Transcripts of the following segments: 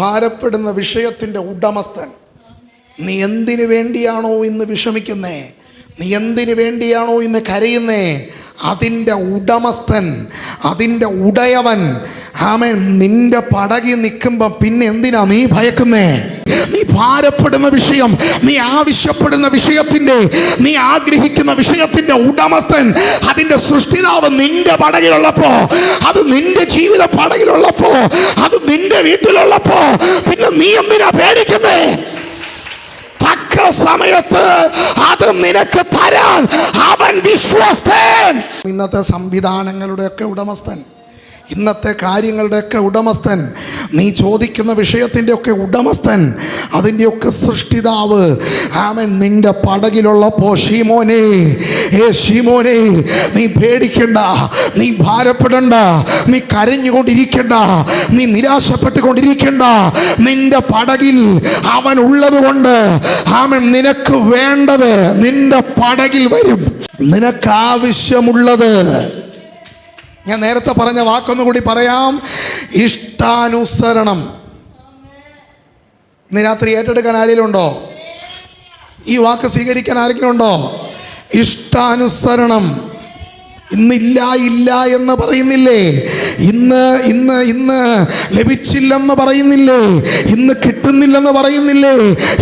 ഭാരപ്പെടുന്ന വിഷയത്തിന്റെ ഉടമസ്ഥൻ. നീ എന്തിനു വേണ്ടിയാണോ ഇന്ന് വിഷമിക്കുന്നേ? നീ എന്തിനു വേണ്ടിയാണോ ഇന്ന് കരയുന്നേ? അതിന്റെ ഉടമസ്ഥൻ അതിന്റെ ഉടയവൻ ആമൻ. നിന്റെ പടകി നിൽക്കുമ്പം പിന്നെ എന്തിനാ നീ ഭയക്കുന്നേ? നീ ഭാരപ്പെടുന്ന വിഷയം നീ ആവശ്യപ്പെടുന്ന വിഷയത്തിന്റെ നീ ആഗ്രഹിക്കുന്ന വിഷയത്തിന്റെ ഉടമസ്ഥൻ അതിന്റെ സൃഷ്ടിതാവ് നിന്റെ പടകിലുള്ളപ്പോ അത് നിന്റെ ജീവിത പടകിലുള്ളപ്പോ അത് നിന്റെ വീട്ടിലുള്ളപ്പോ പിന്നെ നീ എന്തിനാ പേടിക്കുന്നേ? തക്ക സമയത്ത് അത് നിനക്ക് തരാൻ അവൻ വിശ്വസ്തൻ. ഇന്നത്തെ സംവിധാനങ്ങളുടെയൊക്കെ ഉടമസ്ഥൻ ഇന്നത്തെ കാര്യങ്ങളുടെയൊക്കെ ഉടമസ്ഥൻ നീ ചോദിക്കുന്ന വിഷയത്തിന്റെ ഒക്കെ ഉടമസ്ഥൻ അതിന്റെയൊക്കെ സൃഷ്ടിതാവ് ആമൻ നിന്റെ പടകിലുള്ളപ്പോൾ ഷീമോനെ ഏ ഷീമോനെ നീ പേടിക്കണ്ട നീ ഭാരപ്പെടണ്ട നീ കരഞ്ഞുകൊണ്ടിരിക്കണ്ട നീ നിരാശപ്പെട്ടുകൊണ്ടിരിക്കണ്ട നിന്റെ പടകിൽ അവൻ ഉള്ളതുകൊണ്ട് കൊണ്ട് അവൻ നിനക്ക് വേണ്ടത് നിന്റെ പടകിൽ വരും. നിനക്ക് ആവശ്യമുള്ളത് ഞാൻ നേരത്തെ പറഞ്ഞ വാക്കൊന്നുകൂടി പറയാം. ഇഷ്ടാനുസരണം. ഇന്ന് രാത്രി ഏറ്റെടുക്കാൻ ആരെങ്കിലും ഉണ്ടോ ഈ വാക്ക് സ്വീകരിക്കാൻ ആരെങ്കിലും ഉണ്ടോ ഇഷ്ടാനുസരണം. ഇന്നില്ല ഇല്ല എന്ന് പറയുന്നില്ലേ? ഇന്ന് ഇന്ന് ഇന്ന് ലഭിച്ചില്ലെന്ന് പറയുന്നില്ലേ? ഇന്ന് കിട്ടുന്നില്ലെന്ന് പറയുന്നില്ലേ?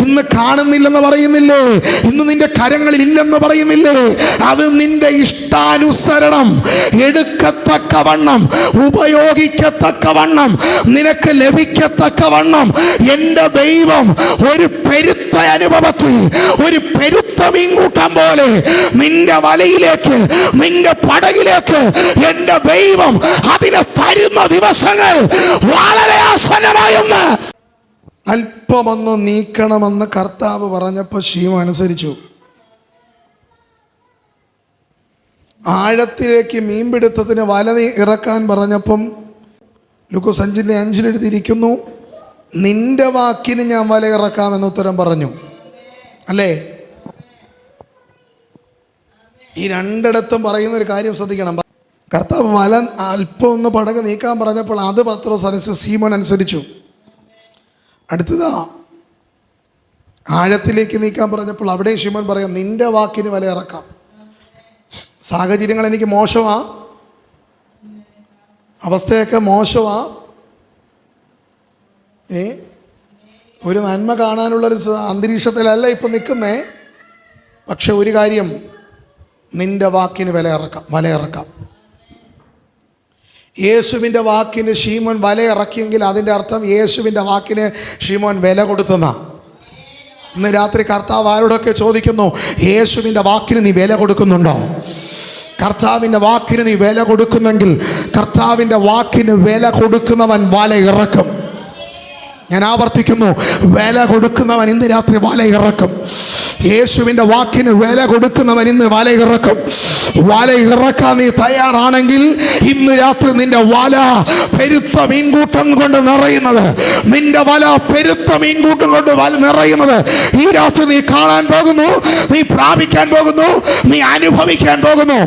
ഇന്ന് കാണുന്നില്ലെന്ന് പറയുന്നില്ലേ? ഇന്ന് നിന്റെ കരങ്ങളിൽ ഇല്ലെന്ന് പറയുന്നില്ലേ? അത് നിന്റെ ഇഷ്ടാനുസരണം എടുക്കത്തക്കവണ്ണം ഉപയോഗിക്കത്തക്കവണ്ണം നിനക്ക് ലഭിക്കത്തക്കവണ്ണം. എന്റെ ദൈവം ഒരു പെരുത്ത അനുഭവത്തിൽ ഒരു പെരുത്ത മീൻകൂട്ടം പോലെ നിന്റെ വലയിലേക്ക് നിന്റെ പടകിലേക്ക് എന്റെ ദൈവം അതിനെ തരുന്ന ദിവസങ്ങൾ വളരെ ആസന്നമായെന്ന് അല്പമൊന്ന് നീക്കണമെന്ന് കർത്താവ് പറഞ്ഞപ്പോൾ ശീമ അനുസരിച്ചു. ആഴത്തിലേക്ക് മീൻപിടുത്തത്തിന് വല ഇറക്കാൻ പറഞ്ഞപ്പം ലുക്കോസ് അഞ്ചിന്റെ അഞ്ചിലെടുത്തിരിക്കുന്നു നിന്റെ വാക്കിന് ഞാൻ വല ഇറക്കാമെന്ന് ഉത്തരം പറഞ്ഞു. അല്ലേ? ഈ രണ്ടിടത്തും പറയുന്ന ഒരു കാര്യം ശ്രദ്ധിക്കണം. കർത്താവ് വല അല്പം ഒന്ന് പടക് നീക്കാൻ പറഞ്ഞപ്പോൾ അത് പത്രോസ് അനുസരിച്ച് സീമോൻ അനുസരിച്ചു. അടുത്തതാ ആഴത്തിലേക്ക് നീക്കാൻ പറഞ്ഞപ്പോൾ അവിടെ ശിമോൻ പറയാം നിന്റെ വാക്കിന് വില ഇറക്കാം. സാഹചര്യങ്ങൾ എനിക്ക് മോശമാ. അവസ്ഥയൊക്കെ മോശമാ. ഏ? ഒരു നന്മ കാണാനുള്ളൊരു അന്തരീക്ഷത്തിലല്ല ഇപ്പം നിൽക്കുന്നേ പക്ഷെ ഒരു കാര്യം നിന്റെ വാക്കിന് വില ഇറക്കാം വില ഇറക്കാം. യേശുവിന്റെ വാക്കിന് ഷീമോൻ വല ഇറക്കിയെങ്കിൽ അതിന്റെ അർത്ഥം യേശുവിന്റെ വാക്കിന് ഷീമോൻ വില കൊടുത്തുന്ന. ഇന്ന് രാത്രി കർത്താവ് ആരോടൊക്കെ ചോദിക്കുന്നു യേശുവിന്റെ വാക്കിന് നീ വില കൊടുക്കുന്നുണ്ടോ? കർത്താവിന്റെ വാക്കിന് നീ വില കൊടുക്കുന്നെങ്കിൽ കർത്താവിന്റെ വാക്കിന് വില കൊടുക്കുന്നവൻ വല ഇറക്കും. ഞാൻ ആവർത്തിക്കുന്നു വില കൊടുക്കുന്നവൻ ഇന്ന് രാത്രി വല ഇറക്കും. യേശുവിന്റെ വാക്കിന് വില കൊടുക്കുന്നവൻ ഇന്ന് വല ഇറക്കും. വല ഇറക്കാൻ നീ തയ്യാറാണെങ്കിൽ ഇന്ന് രാത്രി നിന്റെ വല പെരുത്ത മീൻകൂട്ടം കൊണ്ട് നിറയുന്നത്. നിന്റെ വല പെരുത്ത മീൻകൂട്ടം കൊണ്ട് വല നിറയുന്നത്. ഈ രാത്രി നീ കാണാൻ പോകുന്നു നീ പ്രാപിക്കാൻ പോകുന്നു നീ അനുഭവിക്കാൻ പോകുന്നു.